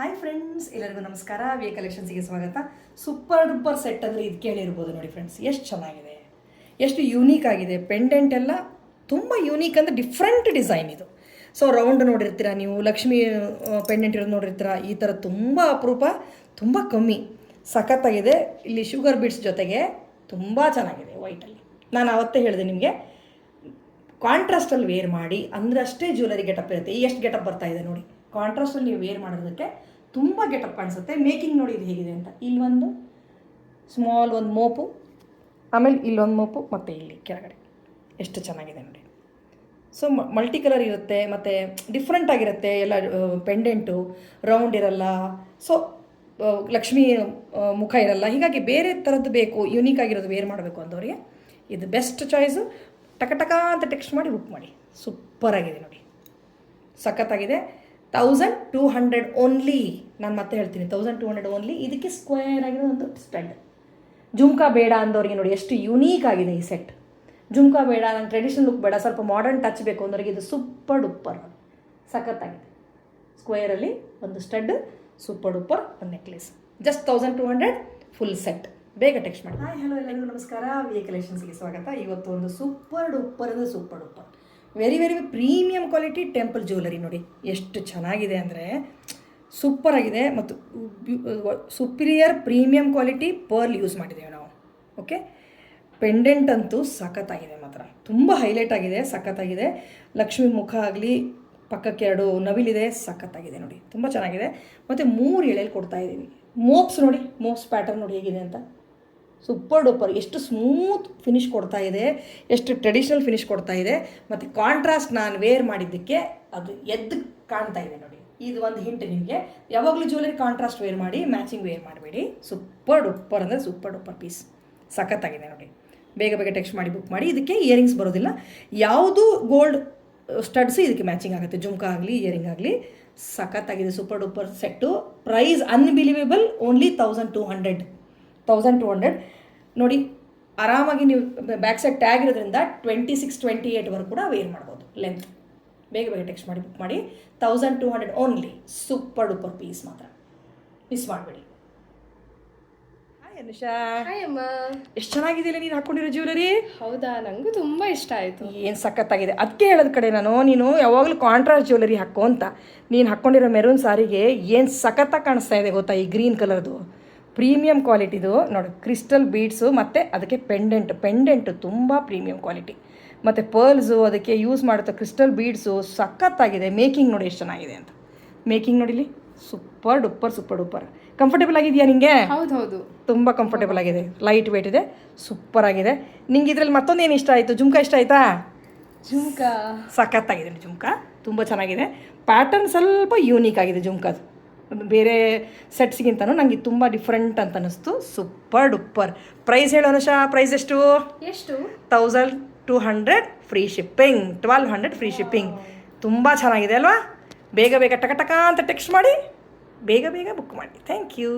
Hi friends ಎಲ್ಲರಿಗೂ ನಮಸ್ಕಾರ. V ಕಲೆಕ್ಷನ್ಸಿಗೆ ಸ್ವಾಗತ. ಸೂಪರ್ ಡೂಪರ್ ಸೆಟ್ ಅಂದರೆ ಇದು ಕೇಳಿರ್ಬೋದು ನೋಡಿ ಫ್ರೆಂಡ್ಸ್ ಎಷ್ಟು ಚೆನ್ನಾಗಿದೆ. ಎಷ್ಟು ಯೂನೀಕ್ ಆಗಿದೆ. ಪೆಂಡೆಂಟ್ ಎಲ್ಲ ತುಂಬ ಯೂನೀಕ್ ಅಂದರೆ ಡಿಫ್ರೆಂಟ್ ಡಿಸೈನ್ ಇದು. ಸೊ ರೌಂಡ್ ನೋಡಿರ್ತೀರಾ ನೀವು, ಲಕ್ಷ್ಮಿ ಪೆಂಡೆಂಟ್ ಇರೋದು ನೋಡಿರ್ತೀರಾ, ಈ ಥರ ತುಂಬ ಅಪರೂಪ, ತುಂಬ ಕಮ್ಮಿ. ಸಖತ್ತಾಗಿದೆ. ಇಲ್ಲಿ ಶುಗರ್ ಬೀಡ್ಸ್ ಜೊತೆಗೆ ತುಂಬ ಚೆನ್ನಾಗಿದೆ ವೈಟಲ್ಲಿ ನಾನು ಅವತ್ತೇ ಹೇಳಿದೆ ನಿಮಗೆ ಕಾಂಟ್ರಾಸ್ಟಲ್ಲಿ ವೇರ್ ಮಾಡಿ, ಅಂದರೆ ಅಷ್ಟೇ ಜ್ಯುವೆಲರಿ ಗೆಟಪ್ ಇರುತ್ತೆ. ಎಷ್ಟು ಗೆಟಪ್ ಬರ್ತಾ ಇದೆ ನೋಡಿ. ಕಾಂಟ್ರಾಸ್ಟಲ್ಲಿ ನೀವು ವೇರ್ ಮಾಡೋದಕ್ಕೆ ತುಂಬ ಗೆಟಪ್ ಕಾಣಿಸುತ್ತೆ. ಮೇಕಿಂಗ್ ನೋಡಿ ಇದು ಹೇಗಿದೆ ಅಂತ. ಇಲ್ಲೊಂದು ಸ್ಮಾಲ್ ಒಂದು ಮೋಪು, ಆಮೇಲೆ ಇಲ್ಲೊಂದು ಮೋಪು, ಮತ್ತು ಇಲ್ಲಿ ಕೆಳಗಡೆ. ಎಷ್ಟು ಚೆನ್ನಾಗಿದೆ ನೋಡಿ. ಸೊ ಮಲ್ಟಿ ಕಲರ್ ಇರುತ್ತೆ, ಮತ್ತು ಡಿಫ್ರೆಂಟ್ ಆಗಿರುತ್ತೆ, ಎಲ್ಲ ಪೆಂಡೆಂಟು ರೌಂಡ್ ಇರಲ್ಲ. ಸೊ ಲಕ್ಷ್ಮಿ ಮುಖ ಇರಲ್ಲ. ಹೀಗಾಗಿ ಬೇರೆ ಥರದ್ದು ಬೇಕು ಯುನೀಕ್ ಆಗಿರೋದು ವೇರ್ ಮಾಡಬೇಕು ಅಂದವರಿಗೆ, ಇದು ಬೆಸ್ಟ್ ಚಾಯ್ಸು ಟಕ ಟಕ ಅಂತ ಟೆಕ್ಸ್ಟ್ ಮಾಡಿ ಬುಕ್ ಮಾಡಿ. ಸೂಪರ್ ಆಗಿದೆ ನೋಡಿ. ಸಖತ್ತಾಗಿದೆ. ತೌಸಂಡ್ ಟೂ ಹಂಡ್ರೆಡ್ ಓನ್ಲಿ ನಾನು ಮತ್ತೆ ಹೇಳ್ತೀನಿ ತೌಸಂಡ್ ಟೂ ಹಂಡ್ರೆಡ್ ಓನ್ಲಿ ಇದಕ್ಕೆ ಸ್ಕ್ವೇರ್ ಆಗಿರೋ ಒಂದು ಸ್ಟಡ್ ಜುಮ್ಕಾ ಬೇಡ ಅಂದವರಿಗೆ ನೋಡಿ, ಎಷ್ಟು ಯುನೀಕ್ ಆಗಿದೆ ಈ ಸೆಟ್ ಜುಮ್ಕಾ ಬೇಡ, ನಂಗೆ ಟ್ರೆಡಿಷನಲ್ ಲುಕ್ ಬೇಡ, ಸ್ವಲ್ಪ ಮಾಡರ್ನ್ ಟಚ್ ಬೇಕು ಅಂದವರಿಗೆ ಇದು ಸೂಪರ್ ಡುಪ್ಪರ್ ಸಖತ್ತಾಗಿದೆ. ಸ್ಕ್ವೇರಲ್ಲಿ ಒಂದು ಸ್ಟಡ್ ಸೂಪರ್ ಡೂಪರ್ ಒಂದು necklace just thousand two hundred full set ಬೇಗ ಟೆಕ್ಸ್ಟ್ ಮಾಡಿ. ಹಾಯ್ ಹಲೋ ಎಲ್ಲರಿಗೂ ನಮಸ್ಕಾರ. ವಿ ಕಲೆಕ್ಷನ್ಸ್ಗೆ ಸ್ವಾಗತ. ಇವತ್ತು ಒಂದು ಸೂಪರ್ ಡೂಪರ್ ಅಂದರೆ super duper very very premium quality temple jewellery ನೋಡಿ. ಎಷ್ಟು ಚೆನ್ನಾಗಿದೆ ಅಂದರೆ ಸೂಪರ್ ಆಗಿದೆ ಮತ್ತು superior premium quality pearl use ಮಾಡಿದ್ದೇವೆ ನಾವು. ಓಕೆ ಪೆಂಡೆಂಟ್ ಅಂತೂ ಸಖತ್ತಾಗಿದೆ ಮಾತ್ರ. ತುಂಬ ಹೈಲೈಟ್ ಆಗಿದೆ, ಸಖತ್ತಾಗಿದೆ. ಲಕ್ಷ್ಮಿ ಮುಖ ಆಗಲಿ, ಪಕ್ಕಕ್ಕೆ ಎರಡು ನವಿಲಿದೆ ಸಖತ್ತಾಗಿದೆ ನೋಡಿ. ತುಂಬ ಚೆನ್ನಾಗಿದೆ. ಮತ್ತು ಮೂರು ಎಳೆಯಲ್ಲಿ ಕೊಡ್ತಾ ಇದ್ದೀವಿ ಮೋಪ್ಸ್ ನೋಡಿ ಮೋಪ್ಸ್ ಪ್ಯಾಟರ್ನ್ ನೋಡಿ ಹೇಗಿದೆ ಅಂತ. Super duper. ಎಷ್ಟು ಸ್ಮೂತ್ ಫಿನಿಶ್ ಕೊಡ್ತಾ ಇದೆ, ಎಷ್ಟು ಟ್ರೆಡಿಷ್ನಲ್ ಫಿನಿಶ್ ಕೊಡ್ತಾ ಇದೆ. ಮತ್ತು ಕಾಂಟ್ರಾಸ್ಟ್ ನಾನು ವೇರ್ ಮಾಡಿದ್ದಕ್ಕೆ ಅದು ಎದ್ದು ಕಾಣ್ತಾ ಇದೆ ನೋಡಿ. ಇದು ಒಂದು ಹಿಂಟ್ ನಿಮಗೆ. ಯಾವಾಗಲೂ ಜ್ಯುವೆಲರಿ ಕಾಂಟ್ರಾಸ್ಟ್ ವೇರ್ ಮಾಡಿ ಮ್ಯಾಚಿಂಗ್ ವೇರ್ ಮಾಡಬೇಡಿ. ಸೂಪರ್ ಡೂಪರ್ ಅಂದರೆ ಸೂಪರ್ ಡೂಪರ್ ಪೀಸ್ ಸಖತ್ತಾಗಿದೆ ನೋಡಿ. ಬೇಗ ಬೇಗ ಟೆಕ್ಸ್ಟ್ ಮಾಡಿ ಬುಕ್ ಮಾಡಿ. ಇದಕ್ಕೆ ಇಯರಿಂಗ್ಸ್ ಬರೋದಿಲ್ಲ. ಯಾವುದು ಗೋಲ್ಡ್ ಸ್ಟಡ್ಸು ಇದಕ್ಕೆ ಮ್ಯಾಚಿಂಗ್ ಆಗುತ್ತೆ. ಜುಮ್ಕ ಆಗಲಿ ಇಯರಿಂಗ್ ಆಗಲಿ. ಸಖತ್ತಾಗಿದೆ, super duper set price unbelievable only thousand two hundred thousand two hundred. ನೋಡಿ ಆರಾಮಾಗಿ ನೀವು ಬ್ಯಾಕ್ ಸೈಡ್ ಟ್ಯಾಗ್ ಇರೋದ್ರಿಂದ ಟ್ವೆಂಟಿ ಸಿಕ್ಸ್ ಟ್ವೆಂಟಿ ಏಯ್ಟ್ವರೆಗೂ ಕೂಡ ವೇರ್ ಮಾಡ್ಬೋದು. ಲೆಂತ್ ಬೇಗ ಬೇಗ ಟೆಕ್ಸ್ಟ್ ಮಾಡಿ ಬುಕ್ ಮಾಡಿ. Thousand two hundred only super duper piece ಮಾತ್ರ. ಮಿಸ್ ಮಾಡಬೇಡಿ. ಹಾಯ್ ಅನುಷಾ. ಹಾಯ್ ಅಮ್ಮ. ಎಷ್ಟು ಚೆನ್ನಾಗಿದೆಯಲ್ಲ ನೀನು ಹಾಕೊಂಡಿರೋ ಜ್ಯುವೆಲರಿ ಹೌದಾ? ನಂಗೂ ತುಂಬ ಇಷ್ಟ ಆಯಿತು. ಏನು ಸಖತ್ತಾಗಿದೆ. ಅದಕ್ಕೆ ಹೇಳೋದ್ ಕಡೆ ನಾನು ನೀನು ಯಾವಾಗಲೂ ಕಾಂಟ್ರಾಸ್ಟ್ ಜ್ಯುವೆಲರಿ ಹಾಕೋ ಅಂತ. ನೀನು ಹಾಕ್ಕೊಂಡಿರೋ ಮೆರೂನ್ ಸಾರಿಗೆ ಏನು ಸಖತ್ತಾಗಿ ಕಾಣಿಸ್ತಾ ಇದೆ ಗೊತ್ತಾ ಈ ಗ್ರೀನ್ ಕಲರ್ದು ಪ್ರೀಮಿಯಂ ಕ್ವಾಲಿಟಿದು ನೋಡಿ ಕ್ರಿಸ್ಟಲ್ ಬೀಡ್ಸು ಮತ್ತು ಅದಕ್ಕೆ ಪೆಂಡೆಂಟ್ ಪೆಂಡೆಂಟು ತುಂಬ ಪ್ರೀಮಿಯಂ ಕ್ವಾಲಿಟಿ. ಮತ್ತು ಪರ್ಲ್ಸು ಅದಕ್ಕೆ ಯೂಸ್ ಮಾಡುತ್ತೆ ಕ್ರಿಸ್ಟಲ್ ಬೀಡ್ಸು ಸಖತ್ತಾಗಿದೆ ಮೇಕಿಂಗ್ ನೋಡಿ ಎಷ್ಟು ಚೆನ್ನಾಗಿದೆ ಅಂತ. ಮೇಕಿಂಗ್ ನೋಡಿಲಿ? Super duper super duper. Comfortable ಆಗಿದೆಯಾ ನಿಮಗೆ ಹೌದು ಹೌದು ತುಂಬ ಕಂಫರ್ಟೇಬಲ್ ಆಗಿದೆ ಲೈಟ್ ವೇಟ್ ಇದೆ ಸೂಪರ್ ಆಗಿದೆ. ನಿಂಗೆ ಇದರಲ್ಲಿ ಮತ್ತೊಂದು ಏನು ಇಷ್ಟ ಆಯಿತು? ಜುಮ್ಕಾ ಇಷ್ಟ ಆಯಿತಾ? ಜುಮ್ಕಾ. ಸಖತ್ತಾಗಿದೆ ಜುಮ್ಕಾ ತುಂಬ ಚೆನ್ನಾಗಿದೆ. ಪ್ಯಾಟರ್ನ್ ಸ್ವಲ್ಪ ಯೂನಿಕ್ ಆಗಿದೆ ಜುಮ್ಕಾದು. ಬೇರೆ ಸೆಟ್ಸ್ಗಿಂತನೂ ನನಗೆ ತುಂಬ ಡಿಫ್ರೆಂಟ್ ಅಂತ ಅನ್ನಿಸ್ತು. ಸೂಪರ್ ಡುಪ್ಪರ್ ಪ್ರೈಸ್ ಹೇಳೋ ಅನುಷ ಪ್ರೈಸ್ ಎಷ್ಟು? ಎಷ್ಟು? Thousand two hundred free shipping twelve hundred free shipping ತುಂಬ ಚೆನ್ನಾಗಿದೆ ಅಲ್ವಾ? ಬೇಗ ಬೇಗ ಟಕ ಟಕ ಅಂತ ಟೆಕ್ಸ್ಟ್ ಮಾಡಿ ಬೇಗ ಬೇಗ ಬುಕ್ ಮಾಡಿ. Thank you